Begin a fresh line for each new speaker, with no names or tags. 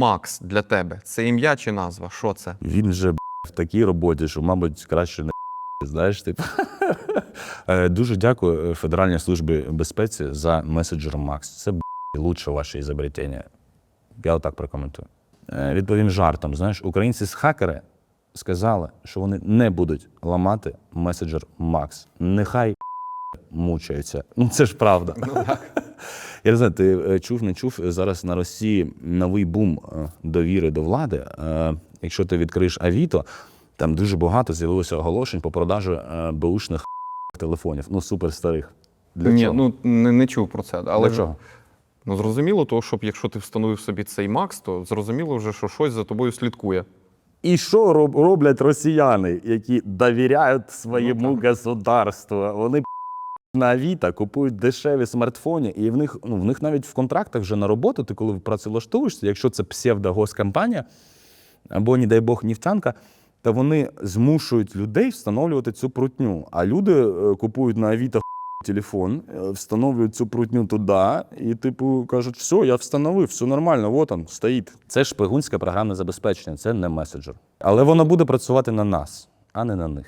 Макс для тебе це ім'я чи назва? Що це?
Він вже б, в такій роботі, що, мабуть, краще не знаєш, типу. Е, Дуже дякую Федеральній службі безпеці за меседжер Макс. Це б, лучше ваше ізобретення. Я отак прокоментую. Е, Відповім жартом. Знаєш, українці з хакери сказали, що вони не будуть ламати меседжер Макс. Нехай мучаються. Ну це ж правда. Я не знаю, ти е, чув, не чув. Зараз на Росії новий бум е, довіри до влади. Е, Якщо ти відкриєш Авіто, там дуже багато з'явилося оголошень по продажу е, беушних телефонів. Ну, супер старих. Для
Ні,
чого?
ну не, не чув про це. Але
Для чого?
ну зрозуміло, того, щоб якщо ти встановив собі цей Макс, то зрозуміло вже, що щось за тобою слідкує.
І що роблять росіяни, які довіряють своєму государству? Вони на Авіта купують дешеві смартфони, і в них, ну, в них навіть в контрактах вже на роботу, ти коли працевлаштовуєшся, якщо це псевдогоскомпанія або, не дай Бог, нефтянка, то вони змушують людей встановлювати цю прутню. А люди е, купують на Авіта телефон, е, встановлюють цю прутню туди, і, типу, кажуть, все, я встановив, все нормально, от он стоїть. Це шпигунське програмне забезпечення, це не меседжер. Але воно буде працювати на нас, а не на них.